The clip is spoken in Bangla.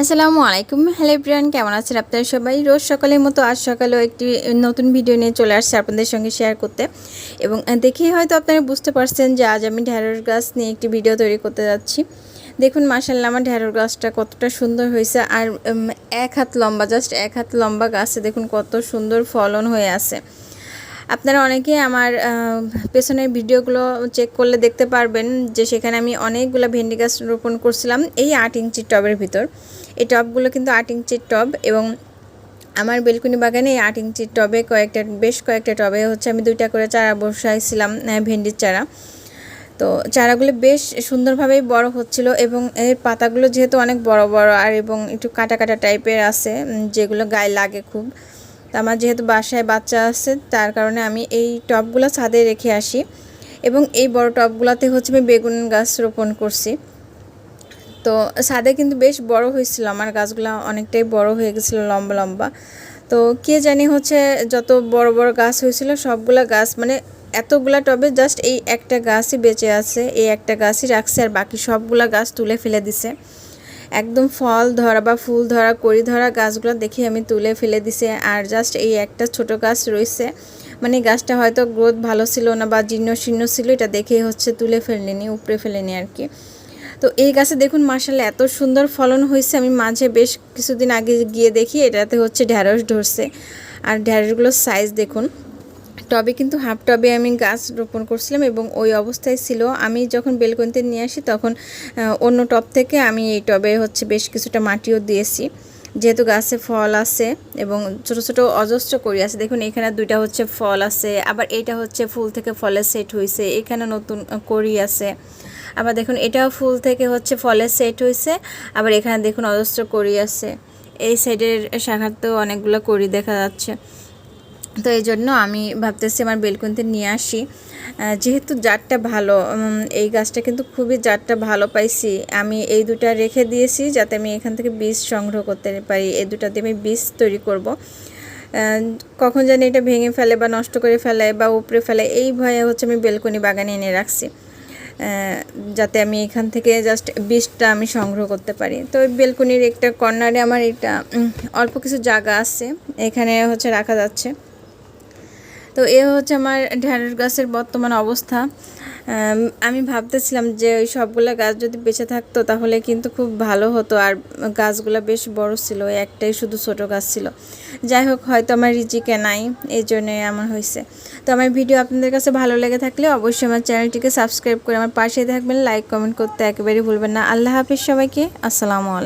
আসসালামু আলাইকুম। হ্যালো প্রিয়ান কেমন আছেন আপনারা সবাই? রোজ সকালের মতো আজ সকালেও একটি নতুন ভিডিও নিয়ে চলে আসছে আপনাদের সঙ্গে শেয়ার করতে। এবং দেখেই হয়তো আপনারা বুঝতে পারছেন যে আজ আমি ঢ্যাঁড়স গাছ নিয়ে একটি ভিডিও তৈরি করতে যাচ্ছি। দেখুন মাসাল্লাহ আমার ঢ্যাঁড়স গাছটা কতটা সুন্দর হয়েছে। আর এক হাত লম্বা জাস্ট এক হাত লম্বা গাছে দেখুন কত সুন্দর ফলন হয়ে আছে। আপনারা অনেকে আমার পেছনের ভিডিওগুলো চেক করলে দেখতে পারবেন যে সেখানে আমি অনেকগুলো ভেন্ডি গাছ রোপণ করছিলাম এই আট ইঞ্চির টবের ভিতর। এই টবগুলো কিন্তু আট ইঞ্চির টব এবং আমার বেলকুনি বাগানে এই আট ইঞ্চির টবে কয়েকটা, বেশ কয়েকটা টবে হচ্ছে আমি দুইটা করে চারা বসাইছিলাম ভেন্ডির চারা। তো চারাগুলো বেশ সুন্দরভাবেই বড় হচ্ছিল এবং এর পাতাগুলো যেহেতু অনেক বড় বড় আর এবং একটু কাটা কাটা টাইপের আছে যেগুলো গায়ে লাগে খুব। তো আমার যেহেতু বাসায় বাচ্চা আছে, তার কারণে আমি এই টবগুলো ছাদে রেখে আসি। এবং এই বড় টবগুলোতে হচ্ছে আমি বেগুন গাছ রোপণ করছি। তো ছাদে কিন্তু বেশ বড় হয়েছিল, আমার গাছগুলো অনেকটাই বড় হয়ে গেছিল, লম্বা লম্বা। তো কে জানি হচ্ছে যত বড় বড় গাছ হয়েছিল, সবগুলা গাছ মানে এতগুলা টবে জাস্ট এই একটা গাছই বেঁচে আছে, এই একটা গাছই রাখছে আর বাকি সবগুলা গাছ তুলে ফেলে দিছে। একদম ফল ধরা বা ফুল ধরা, কড়ি ধরা গাছগুলো দেখে আমি তুলে ফেলে দিছে। আর জাস্ট এই একটা ছোট গাছ রয়েছে। মানে গাছটা হয়তো গ্রোথ ভালো ছিল না বা জীর্ণ শীর্ণ ছিল, এটা দেখেই হচ্ছে তুলে ফেলেনি উপড়ে ফেলেনি আর কি তো এই গাছে দেখুন মাসালে এত সুন্দর ফলন হয়েছে। আমি মাঝে বেশ কিছুদিন আগে গিয়ে দেখি, এটাতে হচ্ছে ঢ্যাঁড়স ধরছে। আর ঢ্যাঁড়সগুলোর সাইজ দেখুন। টবে কিন্তু হাফ টবে আমি গাছ রোপণ করছিলাম এবং ওই অবস্থায় ছিল। আমি যখন বেলকনিতে নিয়ে আসি তখন অন্য টব থেকে আমি এই টবে হচ্ছে বেশ কিছুটা মাটিও দিয়েছি। যেহেতু গাছে ফল আছে এবং ছোট ছোট অজস্র করি আছে, দেখুন এখানে দুইটা হচ্ছে ফল আছে, আবার এইটা হচ্ছে ফুল থেকে ফলের সেট হয়েছে এখানে নতুন করি আছে। আবার দেখুন এটাও ফুল থেকে হচ্ছে ফলের সেট হয়েছে আবার এখানে দেখুন অজস্র করি আছে। এই সাইডের শাখাতেও অনেকগুলো করি দেখা যাচ্ছে। তো এই জন্য আমি ভাবতেছি আমার বেলকুনিতে নিয়ে আসি। যেহেতু জাতটা ভালো এই গাছটা কিন্তু খুবই জাতটা ভালো পাইছি। আমি এই দুটা রেখে দিয়েছি যাতে আমি এখান থেকে বীজ সংগ্রহ করতে পারি। এই দুটা দিয়ে আমি বীজ তৈরি করব। কখন জানি এটা ভেঙে ফেলে বা নষ্ট করে ফেলে বা উপরে ফেলে, এই ভয়ে হচ্ছে আমি বেলকনি বাগানে এনে রাখছি। যাতে আমি এখান থেকে জাস্ট বীজটা আমি সংগ্রহ করতে পারি। তো ওই বেলকনির একটা কর্নারে আমার এটা অল্প কিছু জায়গা আছে। এখানে হচ্ছে রাখা যাচ্ছে। তো এ হচ্ছে আমার ঢ্যাঁড়স গাছের বর্তমান অবস্থা। আমি ভাবতেছিলাম যে ওই সবগুলো গাছ যদি বেঁচে থাকতো তাহলে কিন্তু খুব ভালো হতো, আর গাছগুলো বেশ বড় ছিল একটাই শুধু ছোট গাছ ছিল। যাই হোক, হয়তো আমার রিজিকে নাই, এই জন্যে আমার হয়েছে। তো আমার ভিডিও আপনাদের কাছে ভালো লেগে থাকলে অবশ্যই আমার চ্যানেলটিকে সাবস্ক্রাইব করে আমার পাশে থাকবেন, লাইক, কমেন্ট করতে একেবারেই ভুলবেন না। আল্লাহ হাফিজ সবাইকে, আসসালামু আলাইকুম।